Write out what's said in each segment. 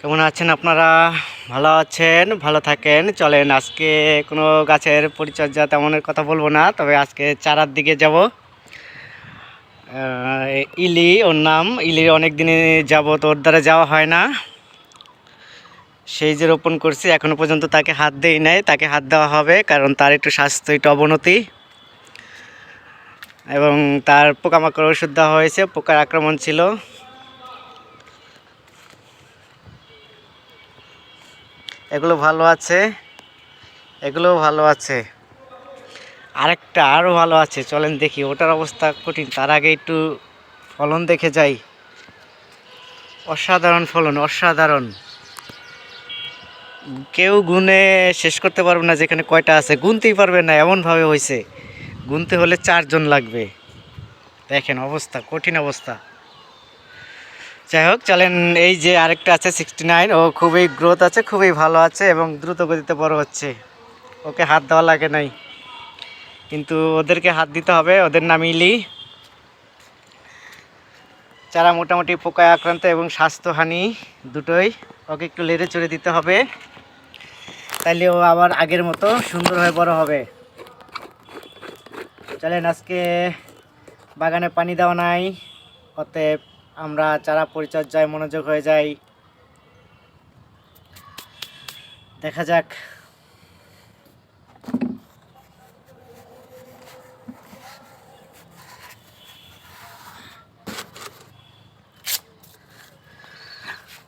কেমন আছেন আপনারা? ভালো আছেন? ভালো থাকেন? চলেন, আজকে কোনো গাছের পরিচর্যা তেমনের কথা বলব না, তবে আজকে চারার দিকে যাব। ইলি, ওর নাম। ইলির অনেক দিনে যাব তো ওর দ্বারা যাওয়া হয় না। সেই যে রোপণ করছি এখনও পর্যন্ত তাকে হাত দেই নাই। তাকে হাত দেওয়া হবে, কারণ তার একটু স্বাস্থ্য, একটু অবনতি। এবং তার পোকামাকড় ওষুধ দেওয়া হয়েছে, পোকার আক্রমণ ছিল। এগুলো ভালো আছে, এগুলোও ভালো আছে। আরেকটা আরও ভালো আছে, চলেন দেখি, ওটার অবস্থা কঠিন, তার আগে একটু ফলন দেখে যাই। অসাধারণ ফলন, অসাধারণ। কেউ গুনে শেষ করতে পারবে না, যেখানে কয়টা আছে, গুনতেই পারবে না, এমনভাবে হয়েছে। গুনতে হলে চারজন লাগবে। দেখেন অবস্থা, কঠিন অবস্থা। যাই হোক, চলেন, এই যে আরেকটা আছে সিক্সটি নাইন ও খুবই গ্রোথ আছে, খুবই ভালো আছে এবং দ্রুত গতিতে বড় হচ্ছে। ওকে হাত দেওয়া লাগে নাই। কিন্তু ওদেরকে হাত দিতে হবে, ওদের নাম ইলি চারা মোটামুটি পোকায় আক্রান্ত এবং স্বাস্থ্যহানি দুটোই, ওকে একটু লেড়ে চড়ে দিতে হবে। তাইলে ও আবার আগের মতো সুন্দর হয়ে বড় হবে। চলেন, আজকে বাগানে পানি দেওয়া নাই, অতএব আমরা চারা পরিচর্যায় মনোযোগ হয়ে যাই, দেখা যাক।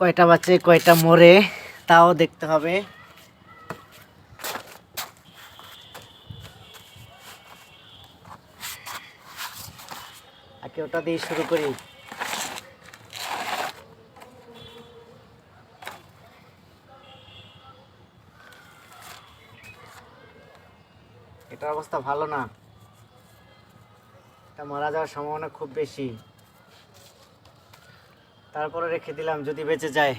কয়টা বাচ্চে, কয়টা মরে, তাও দেখতে হবে। আগে ওটা দিয়ে শুরু করি। অবস্থা ভালো না। এটা মারা যাওয়ার সম্ভাবনা খুব বেশি। তারপরে রেখে দিলাম, যদি বেঁচে যায়।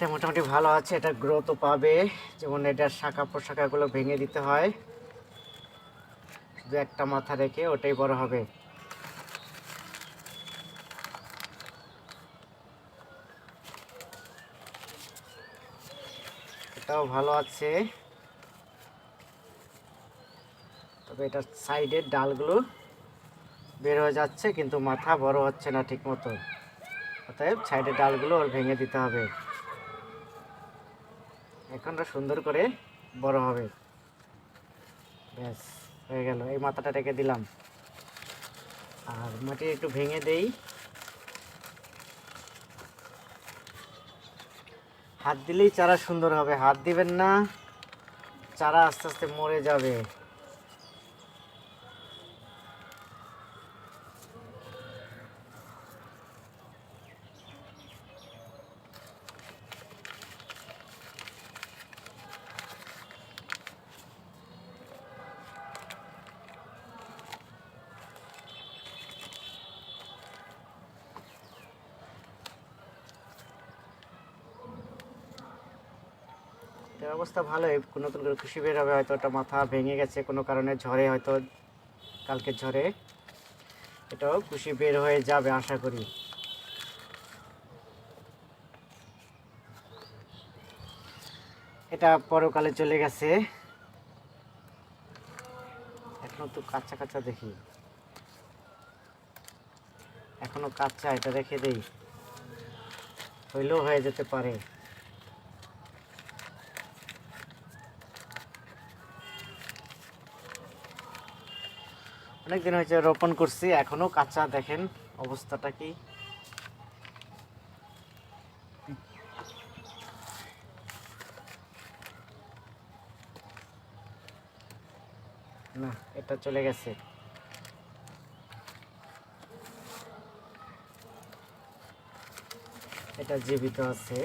এটা মোটামুটি ভালো আছে, এটা গ্রোথও পাবে। যেমন এটার শাখা প্রশাখাগুলো ভেঙে দিতে হয়। শুধু একটা মাথা রেখে ওটাই বড় হবে। এটাও ভালো আছে। তবে এটার সাইডের ডালগুলো বের হয়ে যাচ্ছে, কিন্তু মাথা বড় হচ্ছে না ঠিক মতো অতএব সাইডের ডালগুলো ওর ভেঙে দিতে হবে। এখন ওরা সুন্দর করে বড় হবে। ব্যাস, হয়ে গেল। এই মাথাটা রেখে দিলাম। আর মাটি একটু ভেঙে দেই। হাত দিলেই চারা সুন্দর হবে। হাত দিবেন না, চারা আস্তে আস্তে মরে যাবে। এটার অবস্থা ভালোই। নতুন করে খুশি বের হবে হয়তো ওটা মাথা ভেঙে গেছে, কোনো কারণে ঝড়ে হয়তো কালকে ঝড়ে। এটাও খুশি বের হয়ে যাবে, আশা করি। এটা পরকালে চলে গেছে। এখনও তো কাঁচা কাঁচা দেখি। এখনও কাঁচা, এটা রেখে দেই। হইলেও হয়ে যেতে পারে। অনেকদিন হয়েছে রোপণ করছি, এখনও কাঁচা, দেখেন অবস্থাটা কি। না, এটা চলে গেছে। এটা জীবিত আছে।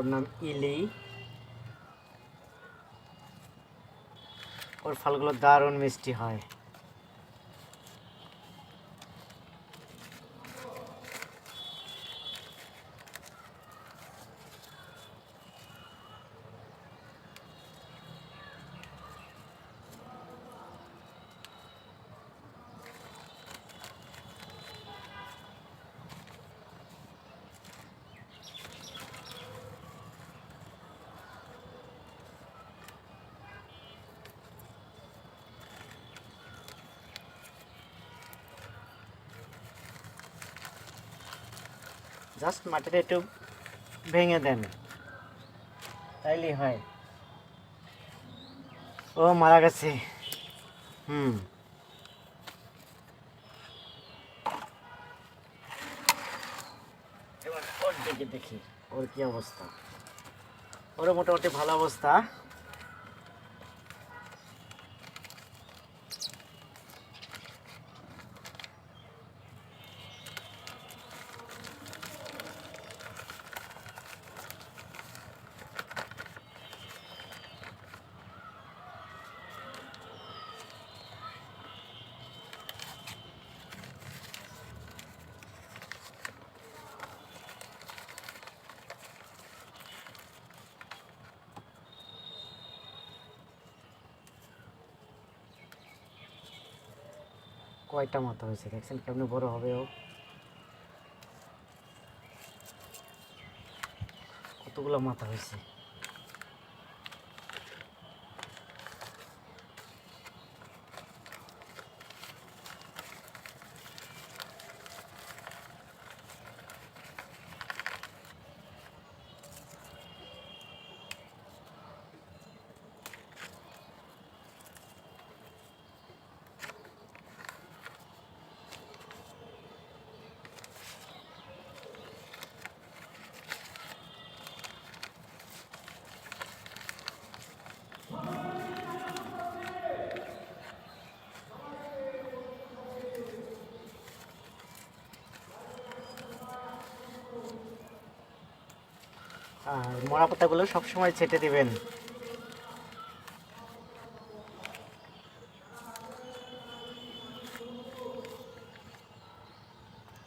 ওর নাম ইলি। ওর ফলগুলো দারুণ মিষ্টি হয়। জাস্ট মাটিটা একটু ভেঙে দেন। তাইলেই হয়। ও, মারা গেছে। হুম। দেখি, ওর কি অবস্থা? ওর মোটামুটি ভালো অবস্থা। কয়টা মাথা হয়েছে দেখছেন? কেমনি বড় হবে ও? কতগুলো মাথা হয়েছে? আর মরা পাতাগুলো সবসময় ছেটে দিবেন।